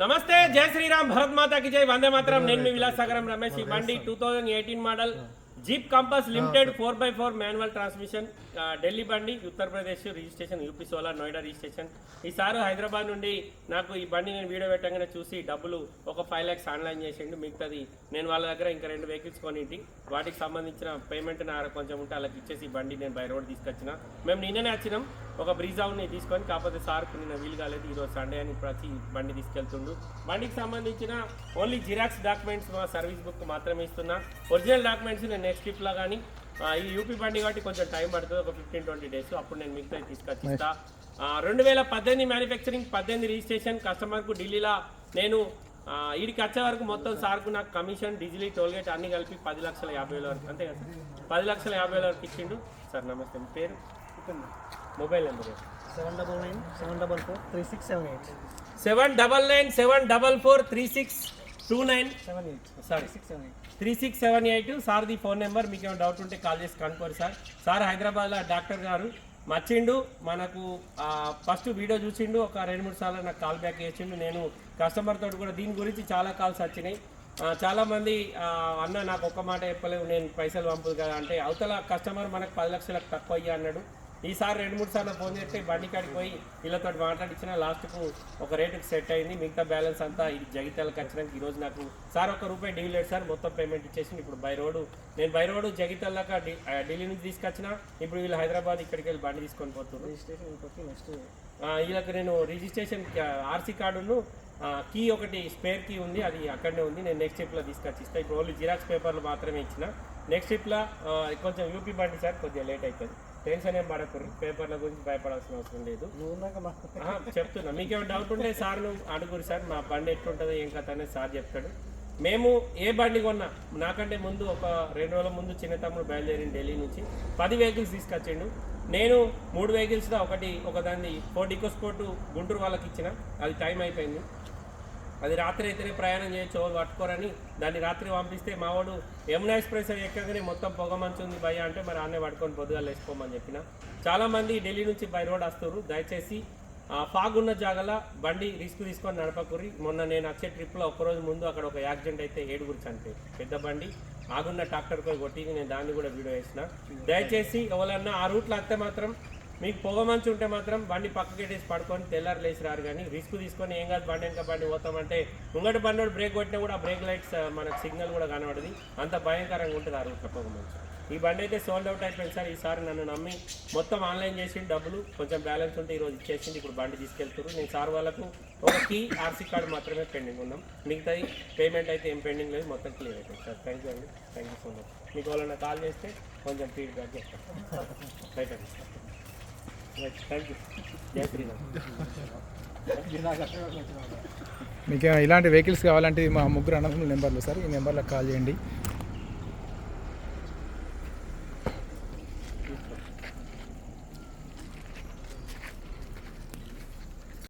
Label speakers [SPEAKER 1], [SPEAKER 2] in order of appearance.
[SPEAKER 1] నమస్తే జై శ్రీరామ్ భరత్ మాతాకి జై వందే మాత్రం. నేను మీ విలాసాగరం రమేష్ ఈ బండి two thousand eighteen model Jeep Compass limited four by four manual transmission Delhi బండి ఉత్తరప్రదేశ్ రిజిస్ట్రేషన్ యూపీ సోలా నోయిడా రిజిస్ట్రేషన్. ఈసారి హైదరాబాద్ నుండి నాకు ఈ బండి నేను వీడియో పెట్టగానే చూసి డబ్బులు ఒక ఫైవ్ ల్యాక్స్ ఆన్లైన్ చేసిండు. మిగతాది నేను వాళ్ళ దగ్గర ఇంకా రెండు వెహికల్స్ కొనింటి. వాటికి సంబంధించిన పేమెంట్ నా కొంచెం ఉంటే వాళ్ళకి ఇచ్చేసి బండి నేను బై రోడ్ తీసుకొచ్చిన. మేము నిన్ననే వచ్చినాం. ఒక బ్రీజావుని తీసుకొని కాకపోతే సార్కు నిన్న వీలు కాలేదు. ఈరోజు సండే అని ఇప్పుడు వచ్చి బండి తీసుకెళ్తుండు. బండికి సంబంధించిన ఓన్లీ జిరాక్స్ డాక్యుమెంట్స్ మా సర్వీస్ బుక్ మాత్రమే ఇస్తున్నా. ఒరిజినల్ డాక్యుమెంట్స్ నేను నెక్స్ట్ ట్రిప్లో కానీ ఈ యూపీ బండి కాబట్టి కొంచెం టైం పడుతుంది. ఒక ఫిఫ్టీన్ ట్వంటీ డేస్ అప్పుడు నేను మిగతా తీసుకొచ్చి ఇస్తా రెండు వేల పద్దెనిమిది మ్యానుఫ్యాక్చరింగ్ పద్దెనిమిది రిజిస్ట్రేషన్ కస్టమర్కు ఢిల్లీలో నేను ఆ, ఈడికి వచ్చే వరకు మొత్తం సార్కు నాకు కమిషన్ డిజిలీ టోల్గేట్ అన్ని కలిపి పది లక్షల యాభై వేల వరకు. అంతే కదా సార్? పది లక్షల యాభై వేల వరకు ఇచ్చిండు. సార్ నమస్తే పేరు? Mobile number?
[SPEAKER 2] Seven double nine seven double four three six seven eight.
[SPEAKER 1] Seven double nine seven double four three six two nine.
[SPEAKER 2] Seven eight
[SPEAKER 1] sorry.
[SPEAKER 2] Six seven eight.
[SPEAKER 1] Three six seven eight సార్ది phone number మీకు ఏమైనా doubt ఉంటే call చేసి కనుక్కోరు sir. Sir హైదరాబాద్లో doctor గారు మచ్చిండు మనకు first video చూసిండు ఒక రెండు మూడు సార్లు నాకు కాల్ బ్యాక్ చేసిండు. నేను కస్టమర్ తోటి కూడా దీని గురించి చాలా కాల్స్ వచ్చినాయి. ఆ, చాలా మంది ఆ, అన్న నాకు ఒక్క మాట చెప్పలేవు నేను పైసలు పంపుదు కదా అంటే అవతల కస్టమర్ మనకు పది లక్షలకు తక్కువ అయ్యా అన్నాడు. ఈసారి రెండు మూడు సార్లు ఫోన్ చేస్తే బండి కాడికి పోయి వీళ్ళతో మాట్లాడించిన లాస్ట్కు ఒక రేటుకి సెట్ అయింది. మిగతా బ్యాలెన్స్ అంతా ఇది జగిత్యాలకు వచ్చినాక ఈరోజు నాకు సార్ ఒక రూపాయి డీల్ లేదు సార్ మొత్తం పేమెంట్ ఇచ్చేసి ఇప్పుడు బై రోడ్డు నేను బై రోడ్డు జగిత్యాల దాకా ఢిల్లీ నుంచి తీసుకొచ్చిన ఇప్పుడు వీళ్ళు హైదరాబాద్ ఇక్కడికి వెళ్ళి బండి తీసుకొని పోతున్నారు
[SPEAKER 2] రిజిస్ట్రేషన్ నెక్స్ట్.
[SPEAKER 1] వీళ్ళకి నేను రిజిస్ట్రేషన్ ఆర్సీ కార్డును కీ ఒకటి స్పేర్ కీ ఉంది అది అక్కడనే ఉంది. నేను నెక్స్ట్ ట్రిప్లో తీసుకొచ్చి ఇస్తాను ఇప్పుడు ఓన్లీ జిరాక్స్ పేపర్లు మాత్రమే ఇచ్చిన. నెక్స్ట్ ట్రిప్లో కొంచెం యూపీ బండి సార్ కొద్దిగా లేట్ అవుతుంది టెన్షన్ ఏం పడకూడదు పేపర్ల గురించి భయపడాల్సిన అవసరం లేదు. చెప్తున్నా. మీకేమైనా డౌట్ ఉంటే సార్ నువ్వు అడుగురు సార్ మా బండి ఎట్లుంటుందో ఏం కథ అనేది సార్ చెప్తాడు. మేము ఏ బండి కొన్నా నాకంటే ముందు ఒక రెండు రోజుల ముందు చిన్న తమ్ముడు బయలుదేరిన ఢిల్లీ నుంచి. పది వెహికల్స్ తీసుకొచ్చిండు. నేను మూడు వెహికల్స్లో ఒకటి ఒకదాన్ని ఫోర్ డికోస్పోర్ట్ గుంటూరు వాళ్ళకి ఇచ్చిన. అది టైం అయిపోయింది. అది రాత్రి అయితేనే ప్రయాణం చేయొచ్చు ఎవరు పట్టుకోరని. దాన్ని రాత్రి పంపిస్తే మావాడు యమునా ఎక్స్ప్రెస్ ఎక్కగానే మొత్తం పొగ మంచుంది భయ అంటే మరి ఆనే పట్టుకొని పొద్దుగా వేసుకోమని చెప్పిన. చాలామంది ఢిల్లీ నుంచి బై రోడ్ వస్తారు దయచేసి ఫాగ్ ఉన్న జాగల బండి రిస్క్ తీసుకొని నడపకూరి మొన్న నేను వచ్చే ట్రిప్లో ఒకరోజు ముందు అక్కడ ఒక యాక్సిడెంట్ అయితే ఏడుగురు చనిపోయి పెద్ద బండి ఆగున్న ట్రాక్టర్ పోయి కొట్టి నేను దాన్ని కూడా వీడియో వేసిన. దయచేసి ఎవరన్నా ఆ రూట్లో వస్తే మాత్రం మీకు పొగ మంచు ఉంటే మాత్రం బండి పక్కకి వేసి పడుకొని తెల్లారు లేచి రారు కానీ రిస్క్ తీసుకొని ఏం కాదు బండి వెనక బండి పోతామంటే ముంగటి బండి వాడు బ్రేక్ కొట్టినా కూడా బ్రేక్ లైట్స్ మనకు సిగ్నల్ కూడా కనబడది. అంత భయంకరంగా ఉంటుంది ఆ రూట్లో పొగ మంచు. ఈ బండి అయితే సోల్డ్ అవుట్ అయిపోయింది సార్. ఈసారి నన్ను నమ్మి మొత్తం ఆన్లైన్ చేసి డబ్బులు. కొంచెం బ్యాలెన్స్ ఉంటే ఈరోజు ఇచ్చేసింది ఇప్పుడు బండి తీసుకెళ్తున్నారు నేను సార్ వాళ్ళకు ఒక కీ ఆర్సీ కార్డు మాత్రమే పెండింగ్ ఉన్నాం. మిగతాది పేమెంట్ అయితే ఏం పెండింగ్ లేదు. మొత్తం క్లియర్ అయిపోయింది సార్. థ్యాంక్ యూ అండి. థ్యాంక్ యూ సో మచ్ మీకు వాళ్ళని కాల్ చేస్తే కొంచెం ఫీడ్బ్యాక్ చెప్తాను. రైట్ అండి
[SPEAKER 3] మీకు ఇలాంటి వెహికల్స్ కావాలంటే మా ముగ్గురు అన్నదమ్ముల నెంబర్లు సార్. ఈ నెంబర్లకు కాల్ చేయండి.